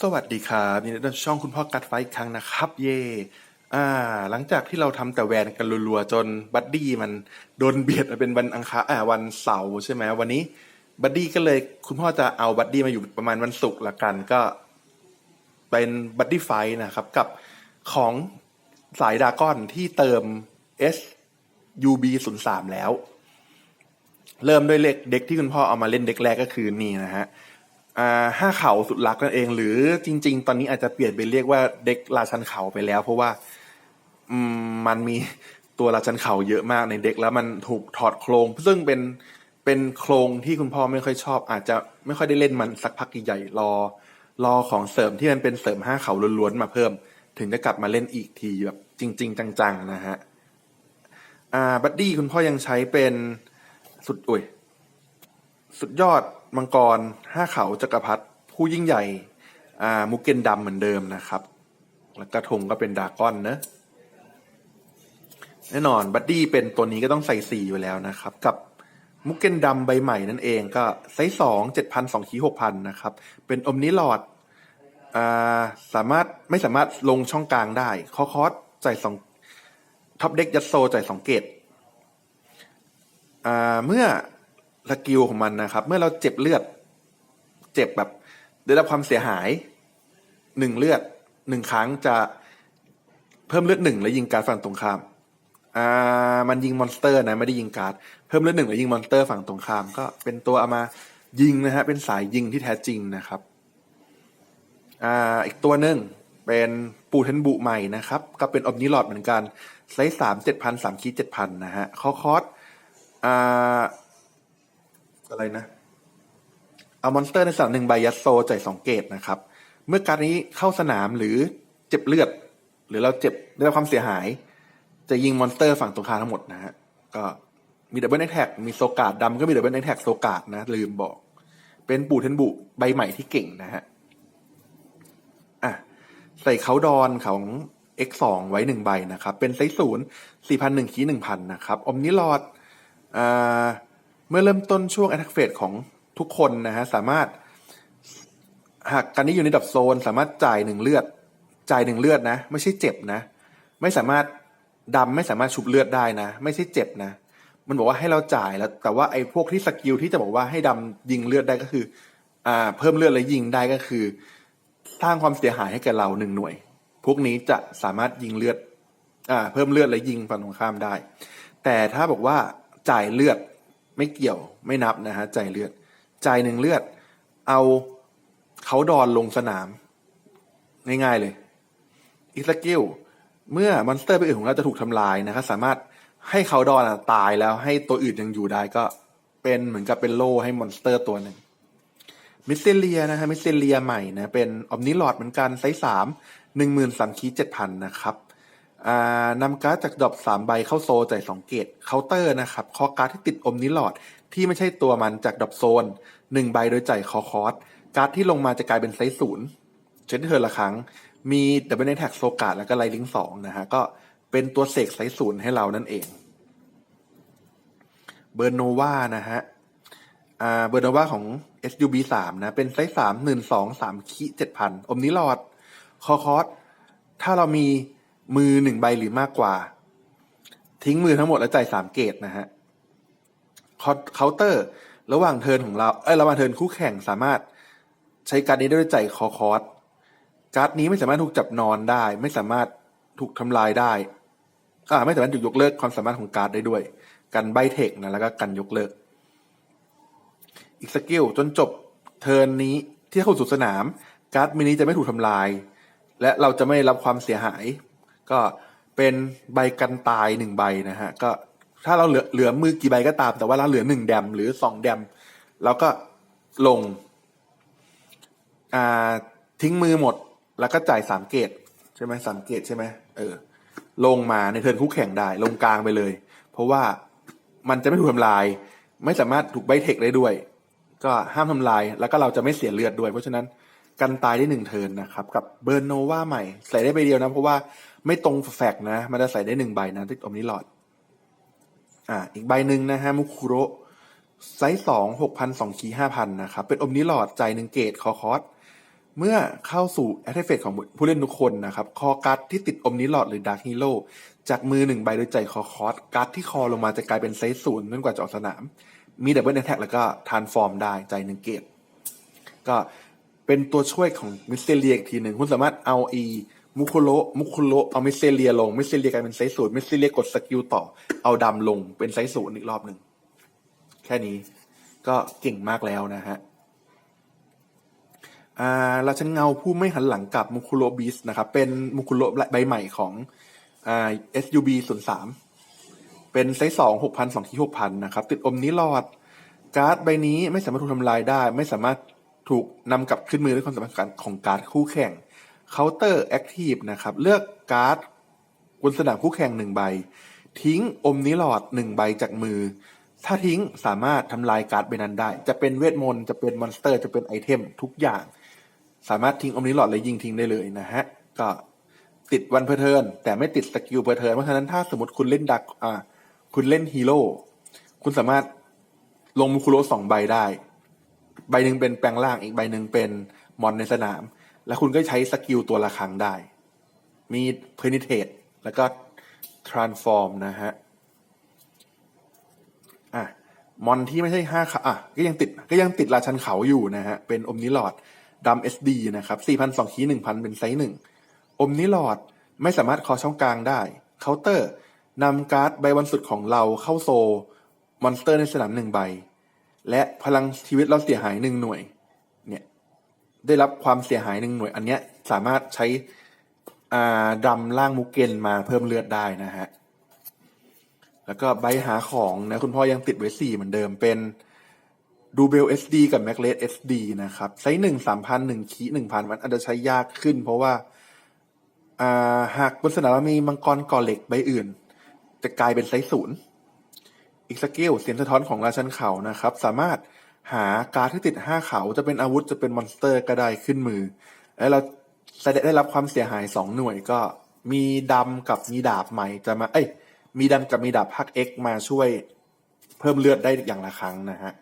สวัสดีครับยินดีต้อนรับช่องคุณพ่อกัดไฟอีกครั้งนะครับ เย่อ่า หลังจากที่เราทำแต่แวนกันรัวๆจนบัดดี้มันโดนเบียดมาเป็นวันอังคารอ่าวันเสาร์ใช่ไหมวันนี้ บัดดี้ก็เลยคุณพ่อจะเอาบัดดี้มาอยู่ประมาณวันศุกร์ละกันก็ เป็นบัดดี้ไฟนะครับ กับของสายดาก้อนที่เติม S UB 0 3แล้ว เริ่มด้วยเลขเด็กที่คุณพ่อเอามาเล่นเด็กแรกก็คือนี่นะฮะ ห้าเขาสุดรักนั่นเอง หรือจริง ๆ ตอนนี้อาจจะเปลี่ยนไปเรียกว่าเด็กราชันเขาไปแล้ว เพราะว่ามันมีตัวราชันเขาเยอะมากในเด็กแล้วมันถูกถอดโครงซึ่งเป็นเป็นโครงที่คุณพ่อไม่ค่อยชอบ อาจจะไม่ค่อยได้เล่นมันสักพักใหญ่รอ รอของเสริมที่มันเป็นเสริมห้าเขาล้วนๆมาเพิ่ม ถึงจะกลับมาเล่นอีกทีแบบจริง ๆ จังๆนะฮะอ่าบัดดี้คุณพ่อยังใช้เป็นสุดอุ้ยสุดยอด มังกรห้าเขาจักรพรรดิผู้ยิ่งใหญ่อ่ามุกเกนดำเหมือนเดิมนะครับ แล้วกระทงก็เป็นดาก้อนเนอะแน่นอนบัดดี้เป็นตัวนี้ก็ต้องใส่สี่อยู่แล้วนะครับ กับมุกเกนดำใบใหม่นั่นเองก็ไซส์สองเจ็ดพันสองขีหกพันนะครับ เป็นอมนิลอดอ่าสามารถไม่สามารถลงช่องกลางได้ คอคอสจ่ายสองท็อปเด็กยัดโซจ่ายสองเกตอ่าเมื่อ สกิลของมันนะครับ เมื่อเราเจ็บเลือด เจ็บแบบได้รับความเสียหายหนึ่งเลือดหนึ่งครั้งจะเพิ่มเลือดหนึ่งแล้วยิงการฝั่งตรงข้ามอ่ามันยิงมอนสเตอร์นะไม่ได้ยิงการ์ดเพิ่มเลือดหนึ่งแล้วยิงมอนสเตอร์ฝั่งตรงข้าม ก็เป็นตัวเอามายิงนะฮะเป็นสายยิงที่แท้จริงนะครับอ่าอีกตัวหนึ่งเป็นปูเทนบุใหม่นะครับ ก็เป็นออบนิลอดเหมือนกันไซส์สามเจ็ดพันสามคีเจ็ดพันนะฮะคอคอสอ่า อะไรนะเอามอนสเตอร์ในสนามหนึ่งใบยัดโซจ่ายสองเกตนะครับ เมื่อการนี้เข้าสนามหรือเจ็บเลือด หรือเราเจ็บได้รับความเสียหาย จะยิงมอนสเตอร์ฝั่งตรงข้ามทั้งหมดนะฮะก็มีดับเบิลแอคแท็กมีโซกาดดำก็มีดับเบิลแอคแท็กโซกาดนะ ลืมบอก เป็นปูเทนบุใบใหม่ที่เก่งนะฮะอะใส่เขาดอนของ X2 ไว้หนึ่งใบนะครับ เป็นไซส์ศูนย์สี่พันหนึ่งคีหนึ่งพันนะครับอมนิลอดอ่า เมื่อเริ่มต้นช่วง attack phase ของทุกคนนะฮะสามารถ หากการนี้อยู่ในดับโซน สามารถจ่ายหนึ่งเลือด จ่ายหนึ่งเลือดนะ ไม่ใช่เจ็บนะ ไม่สามารถดำไม่สามารถชุบเลือดได้นะ ไม่ใช่เจ็บนะ มันบอกว่าให้เราจ่ายแล้ว แต่ว่าไอ้พวกที่สกิลที่จะบอกว่าให้ดำยิงเลือดได้ก็คือ อ่า เพิ่มเลือดและยิงได้ก็คือ สร้างความเสียหายให้แก่เราหนึ่งหน่วย พวกนี้จะสามารถยิงเลือด อ่า เพิ่มเลือดและยิงฝั่งตรงข้ามได้ แต่ถ้าบอกว่าจ่ายเลือด ไม่เกี่ยวไม่นับนะฮะจ่ายเลือดจ่ายหนึ่งเลือด เอาเขาดอนลงสนาม ง่ายๆเลยอีสกิลเมื่อมอนสเตอร์ไปอื่นของเราจะถูกทำลายนะครับสามารถให้เขาดอนอตายแล้วให้ตัวอื่นยังอยู่ได้ก็เป็นเหมือนกับเป็นโล่ให้มอนสเตอร์ตัวหนึ่งมิสเซเลียนะฮะมิสเซเลียใหม่นะเป็นออมนิลอดเหมือนกันไซส์สามหนึ่งหมื่นสามคีเจ็ดพันนะครับ นำการ์ดจากดรอปสามใบเข้าโซจ่ายสองเกตเคาน์เตอร์นะครับคอการ์ดที่ติดอมนิลอดที่ไม่ใช่ตัวมันจากดรอปโซนหนึ่งใบโดยจ่ายคอคอร์สการ์ดที่ลงมาจะกลายเป็นไซส์ศูนย์เช่นเธอละครั้ง มีดับเบิลแท็กโซกาดแล้วก็ไลลิงสองนะฮะก็เป็นตัวเสกไซส์ศูนย์ให้เรานั่นเอง เบอร์โนวานะฮะเบอร์โนวาของ SUB สามนะ เป็นไซส์สามหนึ่งสองสามขีเจ็ดพันอมนิลอดคอคอสถ้าเรามี มือหนึ่งใบหรือมากกว่า ทิ้งมือทั้งหมดแล้วจ่ายสามเกตนะฮะเคาน์เตอร์ ระหว่างเทินของเราเอ้ยระหว่างเทินคู่แข่งสามารถใช้การดนี้ได้ด้วยจ่ายคอคอสการ์ดนี้ไม่สามารถถูกจับนอนได้ ไม่สามารถถูกทำลายได้อ่าไม่สามารถถูกยกเลิกความสามารถของการ์ดได้ด้วย กันใบเทคนะแล้วก็กันยกเลิก อีกสกิลจนจบเทิร์นนี้ที่เข้าสู่สนาม การ์ดมินิจะไม่ถูกทำลาย และเราจะไม่รับความเสียหาย ก็เป็นใบกันตายหนึ่งใบนะฮะก็ถ้าเราเหลือเหลือมือกี่ใบก็ตาม แต่ว่าเราเหลือหนึ่งแดมหรือสองแดมเราก็ลงอ่าทิ้งมือหมด แล้วก็จ่ายสามเกตใช่ไหมสามเกตใช่ไหมเออ ลงมาในเทิร์นคู่แข่งได้ ลงกลางไปเลย เพราะว่ามันจะไม่ถูกทำลาย ไม่สามารถถูกใบเทคได้ด้วย ก็ห้ามทำลาย แล้วก็เราจะไม่เสียเลือดด้วย เพราะฉะนั้น กันตายได้หนึ่งเทินนะครับ กับเบอร์โนวาใหม่ ใส่ได้ใบเดียวนะ เพราะว่าไม่ตรงแฟกนะ มันจะใส่ได้หนึ่งใบนะที่อมนี้หลอดอ่าอีกใบหนึ่งนะฮะมุคุโรไซส์สองหกพันสองคีห้าพันนะครับ เป็นอมนิลอดใจหนึ่งเกตคอคอสเมื่อเข้าสู่แอ t เฟกของผู้เล่นทุกคนนะครับ คอการ์ดที่ติดอมนิลอดหรือดาร์ h ฮีโร่จากมือหนึ่งใบโดยใจคอคอสการ์ดที่คอลงมาจะกลายเป็นไซส์ศูนย์จนกว่าจะออกสนาม มีดับเบิลแอ t แทกแล้วก็ทานฟอร์มได้ใจหนึ่งเกตก็ เป็นตัวช่วยของมิสเซเลียอีกทีหนึ่งคุณสามารถเอาอีมุคุโรมุคุโรเอามิสเซเลียลง มิสเซเลียกลายเป็นไซส์ศูนย์มิสเซเลียกดสกิลต่อ เอาดำลงเป็นไซส์ศูนย์อีกรอบหนึ่ง แค่นี้ก็เก่งมากแล้วนะฮะอ่าราชันเงาผู้ไม่หันหลังกับมุคุโรบิสนะครับ เป็นมุคุโรใบใหม่ของอ่า SUB 0 3เป็นไซส์สองหกพันสองที่หกพันนะครับ ติดอมนิรอด การ์ดใบนี้ไม่สามารถถูกทำลายได้ ไม่สามารถ ถูกนำกลับขึ้นมือด้วยความสามารถของการ์ดคู่แข่ง Counter Active นะครับ เลือกการ์ดบนสนามคู่แข่งหนึ่งใบ ทิ้งอมนิรอดหนึ่งใบจากมือ ถ้าทิ้งสามารถทำลายการ์ดใบนั้นได้ จะเป็นเวทมนต์จะเป็นมอนสเตอร์ จะเป็นไอเทมทุกอย่าง สามารถทิ้งอมนิหลอดและยิงทิ้งได้เลยนะฮะ ก็ติดวันเพอร์เทิร์นแต่ไม่ติดสกิลเพอร์เทิร์นเพราะฉะนั้นถ้าสมมติคุณเล่นดักอ่าคุณเล่นฮีโร่คุณสามารถลงมุคุโรสองใบได้ ใบหนึ่งเป็นแปลงร่างอีกใบหนึ่งเป็นมอนในสนาม แล้วคุณก็ใช้สกิลตัวละครั้งได้ มีเพนิเทตแล้วก็ทรานส์ฟอร์มนะฮะอะมอนที่ไม่ใช่ห้าขาอะก็ยังติดก็ยังติดราชันเขาอยู่นะฮะ เป็นอมนิลอดดำเอสดีนะครับสี่พันสองคีหนึ่งพันเป็นไซส์หนึ่งอมนิลอดไม่สามารถคอช่องกลางได้เคาน์เตอร์นำการ์ดใบวันสุดของเราเข้าโซมอนสเตอร์ในสนามหนึ่งใบ และพลังชีวิตเราเสียหายหนึ่งหน่วย เนี่ย ได้รับความเสียหายหนึ่งหน่วย อันเนี้ยสามารถใช้อ่าดำล่างมุกเกนมาเพิ่มเลือดได้นะฮะ แล้วก็ใบหาของนะคุณพ่อยังติดไว้สี่เหมือนเดิมเป็นดูเบล SD กับแม c เลส SD นะครับไซส์หนึ่งสามพันหนึ่งคีหนึ่งพันมันอาจจะใช้ยากขึ้น เพราะว่าอ่าหากบนสนามมีมังกรก่อเหล็กใบอื่น จะกลายเป็นไซส์ศูนย์ อีกสกิลเสียงสะท้อนของราชันเขานะครับ สามารถหาการ์ดที่ติดห้าเขาจะเป็นอาวุธจะเป็นมอนสเตอร์ก็ได้ขึ้นมือ แล้วเราได้รับความเสียหายสองหน่วยก็มีดำกับมีดาบใหม่จะมา เอ้ย มีดำกับมีดาบพัก X มาช่วยเพิ่มเลือดได้อย่างละครั้งนะฮะ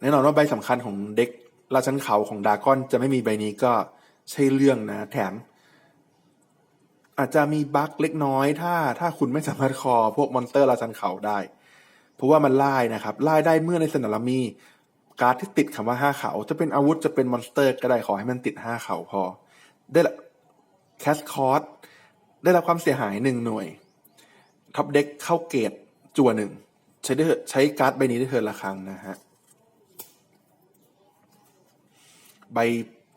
แน่นอนว่าใบสำคัญของเด็กราชันเขาของดากอนจะไม่มีใบนี้ก็ใช่เรื่องนะ แถม อาจจะมีบั๊กเล็กน้อย ถ้าถ้าคุณไม่สามารถคอพวกมอนสเตอร์ราชันเขาได้ เพราะว่ามันไล่นะครับไล่ได้เมื่อในสนามมีการ์ดที่ติดคำว่าห้าเขา จะเป็นอาวุธจะเป็นมอนสเตอร์ก็ได้ขอให้มันติดห้าเขาพอ ได้ละแคสคอร์สได้รับความเสียหายหนึ่งหน่วยท็อปเด็กเข้าเกตจัวหนึ่งใช้ได้ใช้การ์ดใบนี้ได้เทิร์นละครั้งนะฮะใบ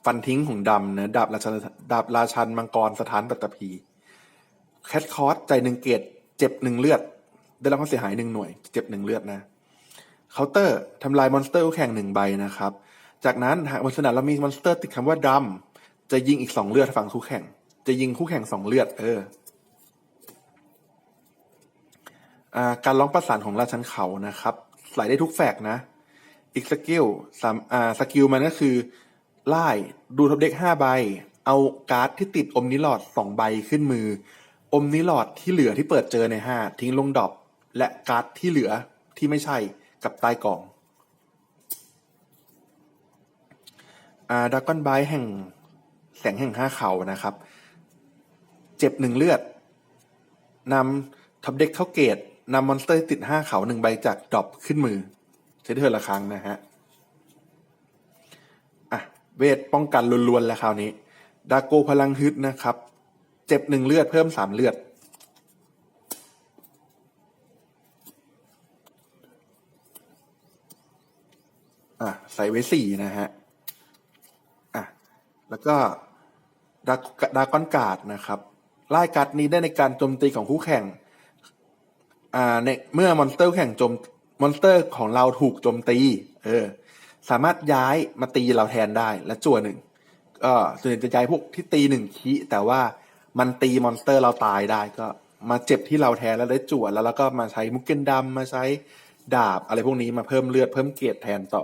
ฟันทิ้งของดำนะดาบราชันดาบราชันมังกรสถานปัตตภี แคทคอร์สใจหนึ่งเกตเจ็บหนึ่งเลือด ได้รับความเสียหายหนึ่งหน่วย เจ็บหนึ่งเลือดนะเคาน์เตอร์ทำลายมอนสเตอร์คู่แข่งหนึ่งใบนะครับ จากนั้นหากบนสนามเรามีมอนสเตอร์ติดคำว่าดำจะยิงอีกสองเลือดฝั่งคู่แข่ง จะยิงคู่แข่งสองเลือด เออาการร้องประสานของราชันเขานะครับ ไหลได้ทุกแฟกนะ อีกสกิลสามอ่าสกิลมันก็คือ ไล่ดูท็อปเด็กห้าใบ เอาการ์ดที่ติดอมนิลอดสองใบขึ้นมือ อมนิลอดที่เหลือที่เปิดเจอในห้าทิ้งลงดอปและการ์ดที่เหลือที่ไม่ใช่กับใต้กล่องอาดากอนไบแห่งแสงแห่งห้าเขานะครับ เจ็บหนึ่งเลือดนำท็อปเด็กเข้าเกตนำมอนสเตอร์ติดห้าเขาหนึ่งใบจากดอปขึ้นมือใช้เทินละครั้งนะฮะอะเวทป้องกันล้วนๆแล้วคราวนี้ ดาโกพลังฮึดนะครับ เจ็บหนึ่งเลือดเพิ่มสามเลือด อะ ใส่ไว้สี่นะฮะ อะ แล้วก็ดาดากอนกาดนะครับไล่การ์ดนี้ได้ในการโจมตีของคู่แข่ง อ่าในเมื่อมอนสเตอร์แข่งโจมมอนสเตอร์ของเราถูกโจมตี เออ สามารถย้ายมาตีเราแทนได้และจั่วหนึ่งก็ส่วนใหญ่จะย้ายพวกที่ตีหนึ่งคีแต่ว่า มันตีมอนสเตอร์เราตายได้ก็มาเจ็บที่เราแทนแล้วได้จั่วแล้วแล้วก็มาใช้มุกเกนดำมาใช้ดาบอะไรพวกนี้มาเพิ่มเลือดเพิ่มเกียรติแทนต่อ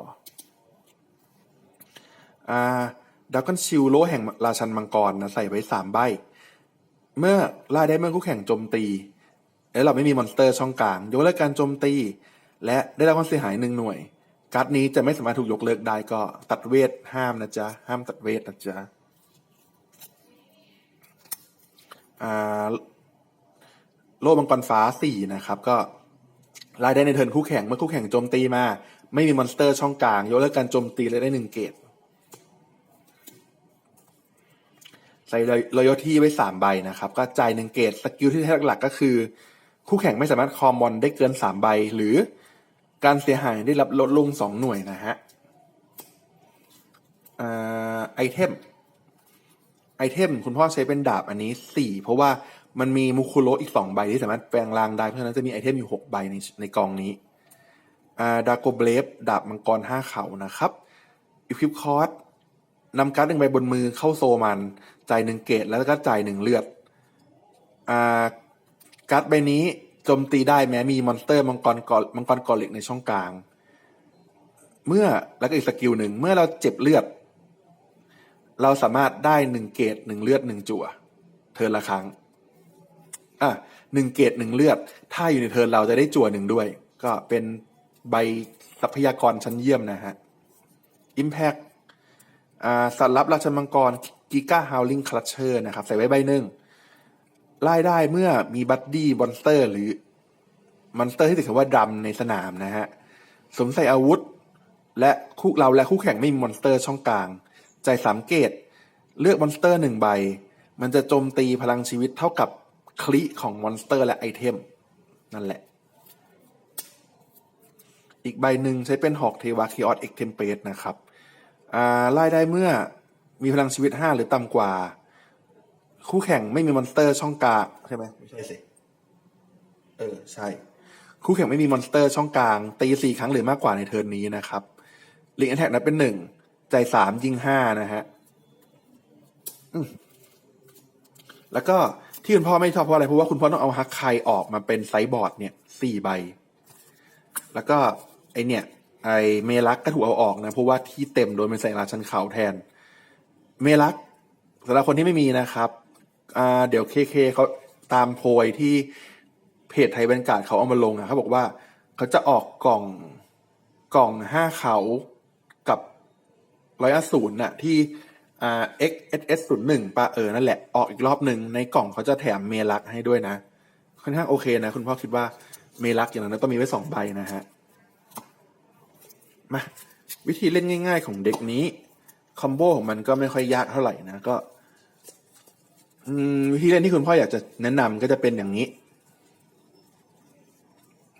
อ่าดากกอนชิลโลแห่งราชันมังกรนะใส่ไว้สามใบ เมื่อไล่ได้เมื่อคู่แข่งโจมตี แล้วเราไม่มีมอนสเตอร์ช่องกลาง ยกเลิกการโจมตี และได้รับความเสียหายหนึ่งหน่วย การ์ดนี้จะไม่สามารถถูกยกเลิกได้ก็ตัดเวทห้ามนะจ๊ะ ห้ามตัดเวทนะจ๊ะ โล่มังกรฟ้าสี่นะครับ ก็รายได้ในเทิร์นคู่แข่งเมื่อคู่แข่งโจมตีมา ไม่มีมอนสเตอร์ช่องกลางยกเลิกการโจมตีเลยได้หนึ่งเกตใส่รอยที่ไว้สามใบนะครับ ก็จ่ายหนึ่งเกตสกิลที่ใช้หลักๆ ก็คือ คู่แข่งไม่สามารถคอมมอนได้เกินสามใบ หรือการเสียหายได้รับลดลงสองหน่วยนะฮะไอเทม ไอเทมคุณพ่อใช้เป็นดาบอันนี้สี่เพราะว่ามันมีมุคุโรอีกสองใบที่สามารถแปลงรางได้ เพราะฉะนั้นจะมีไอเทมอยู่หกใบในในกองนี้อ่าดาโกเบลฟดาบมังกรห้าเขานะครับอีพิปคอร์สนำการ์ดหนึ่งใบบนมือเข้าโซมัน จ่ายหนึ่งเกตแล้วก็จ่ายหนึ่งเลือดอ่าการ์ดใบนี้โจมตีได้แม้มีมอนสเตอร์มังกรกอมังกรกอลิกในช่องกลาง เมื่อแล้วก็อีกสกิลหนึ่งเมื่อเราเจ็บเลือด เราสามารถได้หนึ่งเกตหนึ่งเลือดหนึ่งจั่ว เทิร์นละครั้ง อะหนึ่งเกตหนึ่งเลือด ถ้าอยู่ในเทิร์นเราจะได้จั่วหนึ่งด้วย ก็เป็นใบทรัพยากรชั้นเยี่ยมนะฮะ Impact อ่าสัตว์รับราชมังกรกิก้าฮาวลิงคลัชเชอร์นะครับ ใส่ไว้ใบหนึ่งไล่ได้เมื่อมีบัดดี้บอนสเตอร์ หรือมอนสเตอร์ที่ติดคำว่าดำในสนามนะฮะสวมใส่อาวุธ และคู่เราและคู่แข่งไม่มีมอนสเตอร์ช่องกลาง จ่ายสามเกต เลือกมอนสเตอร์หนึ่งใบ มันจะโจมตีพลังชีวิตเท่ากับคลิของมอนสเตอร์และไอเทม นั่นแหละ อีกใบหนึ่งใช้เป็นหอกเทวาคิออสเอ็กเทมเปสนะครับอ่าไล่ได้เมื่อมีพลังชีวิตห้าหรือต่ำกว่า คู่แข่งไม่มีมอนสเตอร์ช่องกลางใช่ไหมไม่ใช่สิ เออ ใช่ คู่แข่งไม่มีมอนสเตอร์ช่องกลางตีสี่ครั้งหรือมากกว่าในเทิร์นนี้นะครับลิงแอนแท็กนับเป็นหนึ่ง จสามยิงห้านะฮะแล้วก็ที่คุณพ่อไม่ชอบเพราะอะไรเพราะว่าคุณพ่อต้องเอาฮักไคออกมาเป็นไซส์บอร์ดเนี่ยสี่ใบ แล้วก็ไอเนี่ย ไอเมลักก็ถูกเอาออกนะเพราะว่าที่เต็มโดยเป็นใส่ราชันเขาแทน เมลักสำหรับคนที่ไม่มีนะครับอ่าเดี๋ยวเคเคเขาตามโพยที่เพจไทยบรรยากาศเขาเอามาลงอะเขาบอกว่าเขาจะออกกล่องกล่องห้าเขา ร้อยศูนย์น่ะที่อ่า XSS ศูนย์หนึ่งปะเออนั่นแหละ ออกอีกรอบหนึ่งในกล่องเขาจะแถมเมลักให้ด้วยนะ ค่อนข้างโอเคนะ คุณพ่อคิดว่าเมลักอย่างนั้นต้องมีไว้สองใบนะฮะ มา วิธีเล่นง่าย ๆ ของเด็กนี้คอมโบของมันก็ไม่ค่อยยากเท่าไหร่นะก็วิธีเล่นที่คุณพ่ออยากจะแนะนำก็จะเป็นอย่างนี้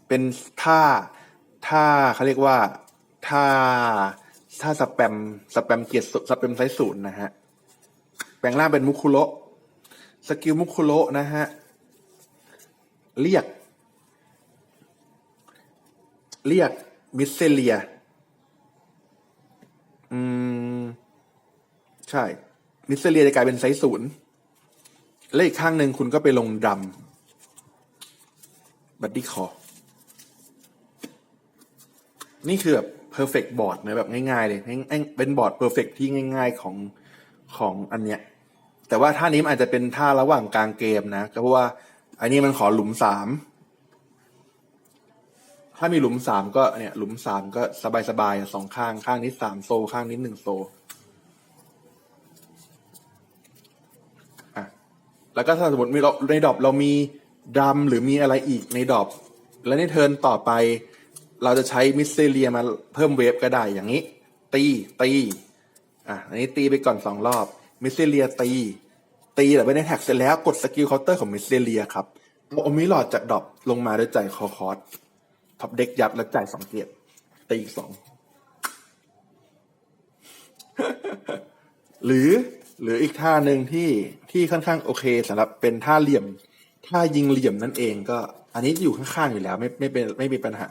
เป็นท่าท่าเขาเรียกว่าท่า ท่าสแปมสแปมเกียร์สแปมไซส์ศูนย์นะฮะ แปลงร่างเป็นมุคุโระสกิลมุคุโระนะฮะ เรียก เรียกมิสเซเลีย อืม ใช่ มิสเซเลียจะกลายเป็นไซส์ศูนย์และอีกข้างหนึ่งคุณก็ไปลงดำบัดดี้คอ นี่คือแบบ perfect board นะแบบง่ายๆเลยเป็นบอร์ด perfect ที่ง่าย ๆของของอันเนี้ยแต่ว่าท่านี้มันอาจจะเป็นท่าระหว่างกลางเกมนะก็เพราะว่าอันนี้มันขอหลุมสามถ้ามีหลุมสามก็เนี่ยหลุมสามก็สบายๆสองข้างข้างนี้สามโซ ข้างนี้หนึ่งโซอะแล้วก็ถ้าสมมติในดอปเรามีดรัมหรือมีอะไรอีกในดอปแล้วในเทิร์นต่อไป เราจะใช้มิสเซเลียมาเพิ่มเวฟก็ได้อย่างนี้ ตีตีอะอันนี้ตีไปก่อนสองรอบมิสเซเลียตี ตีแต่ไม่ได้แท็กเสร็จแล้วกดสกิลเคาน์เตอร์ของมิสเซเลียครับเอาโอมิหลอดจากดรอปลงมาด้วยจ่ายคอคอร์สท็อปเด็กยัดแล้วจ่ายสองเกียรติตีอีกสองหรือหรืออีกท่าหนึ่งที่ที่ค่อนข้างโอเคสำหรับเป็นท่าเหลี่ยมท่ายิงเหลี่ยมนั่นเองก็ อันนี้อยู่ข้างๆอยู่แล้ว ไม่ไม่เป็นไม่มีปัญหา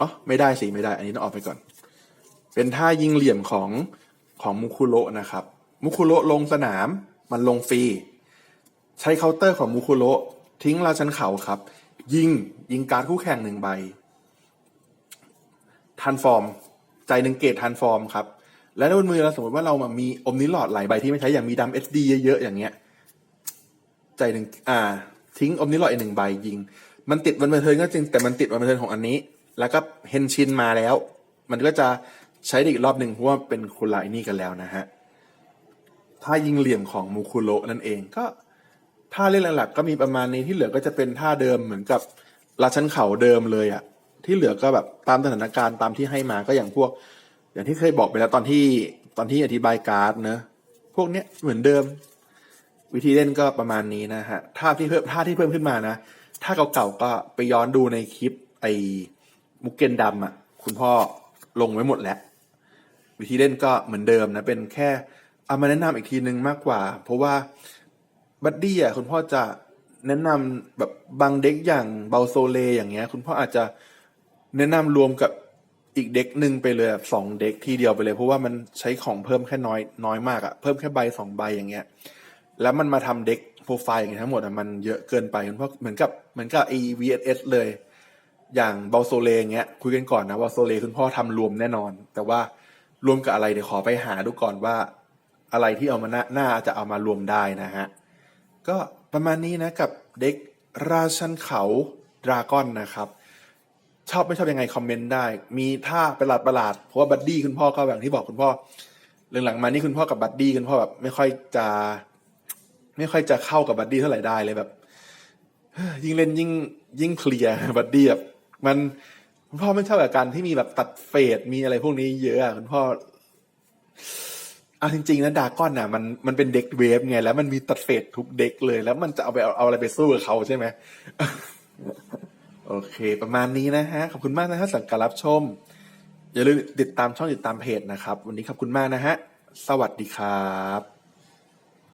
อ๋อไม่ได้สิไม่ได้ อันนี้ต้องออกไปก่อน เป็นท่ายิงเหลี่ยมของของมุคุโระนะครับ มุคุโระลงสนามมันลงฟรี ใช้เคาน์เตอร์ของมุคุโระทิ้งราชันเขาครับ ยิงยิงการคู่แข่งหนึ่งใบทันฟอร์มใจหนึ่งเกตทันฟอร์มครับ และในบนมือเราสมมติว่าเรามามีอมนิลอดหลายใบที่ไม่ใช้อย่างมีดัมเอสดีเยอะๆอย่างเงี้ย ใจหนึ่งอ่า ทิ้งอมนิลอดอีกหนึ่งใบยิง มันติดวันบันเทิงก็จริงแต่มันติดวันบันเทิงของอันนี้ แล้วก็เฮนชินมาแล้ว มันก็จะใช้อีกรอบหนึ่งเพราะว่าเป็นคนละไอนี่กันแล้วนะฮะท่ายิงเหลี่ยมของมูคุโรนั่นเองก็ท่าเล่นหลักๆก็มีประมาณนี้ที่เหลือก็จะเป็นท่าเดิมเหมือนกับราชันเข่าเดิมเลยอะที่เหลือก็แบบตามสถานการณ์ตามที่ให้มาก็อย่างพวก อย่างที่เคยบอกไปแล้วตอนที่ตอนที่อธิบายการ์ดเนอะพวกเนี้ยเหมือนเดิม วิธีเล่นก็ประมาณนี้นะฮะท่าที่เพิ่มท่าที่เพิ่มขึ้นมานะท่าเก่าๆก็ไปย้อนดูในคลิปไอ มุกเกนดำอะคุณพ่อลงไว้หมดแล้ว วิธีเล่นก็เหมือนเดิมนะ เป็นแค่เอามาแนะนำอีกทีนึงมากกว่า เพราะว่าบัดดี้อะคุณพ่อจะแนะนำแบบบางเด็กอย่างเบลโซเลอย่างเงี้ย คุณพ่ออาจจะแนะนำรวมกับอีกเด็กหนึ่งไปเลยแบบสองเด็กทีเดียวไปเลย เพราะว่ามันใช้ของเพิ่มแค่น้อยน้อยมากอะเพิ่มแค่ใบสองใบอย่างเงี้ย แล้วมันมาทำเด็กโปรไฟล์อย่างเงี้ยทั้งหมดอะมันเยอะเกินไปคุณพ่อเหมือนกับเหมือนกับไอ VSS เลย อย่างเบลโซเล่เงี้ยคุยกันก่อนนะว่าโซเลคุณพ่อทำรวมแน่นอน แต่ว่ารวมกับอะไรเดี๋ยวขอไปหาดูก่อนว่า อะไรที่เอามานน่าจะเอามารวมได้นะฮะ ก็ประมาณนี้นะกับเด็กราชันเขาดราก้อนนะครับ ชอบไม่ชอบยังไงคอมเมนต์ได้ มีท่าประหลาดประหลาดเพราะว่าบัดดี้คุณพ่อก็แบบที่บอกคุณพ่อหลังๆมานี่คุณพ่อกับบัดดี้คุณพ่อแบบไม่ค่อยจะ ไม่ค่อยจะเข้ากับบัดดี้เท่าไหร่ได้เลยแบบยิ่งเล่นยิ่งยิ่งเพลียบัดดี้แบบ มันคุณพ่อไม่ชอบกับการที่มีแบบตัดเฟดมีอะไรพวกนี้เยอะอะคุณพ่อเอาจริงๆนะดาก้อนน่ะมันมันเป็นเด็กเวฟไงแล้วมันมีตัดเฟดทุกเด็กเลย แล้วมันจะเอาไปเอาเอาอะไรไปสู้กับเขาใช่ไหมโอเค ประมาณนี้นะฮะขอบคุณมากนะฮะสำหรับการรับชม อย่าลืมติดตามช่องติดตามเพจนะครับ วันนี้ขอบคุณมากนะฮะ สวัสดีครับ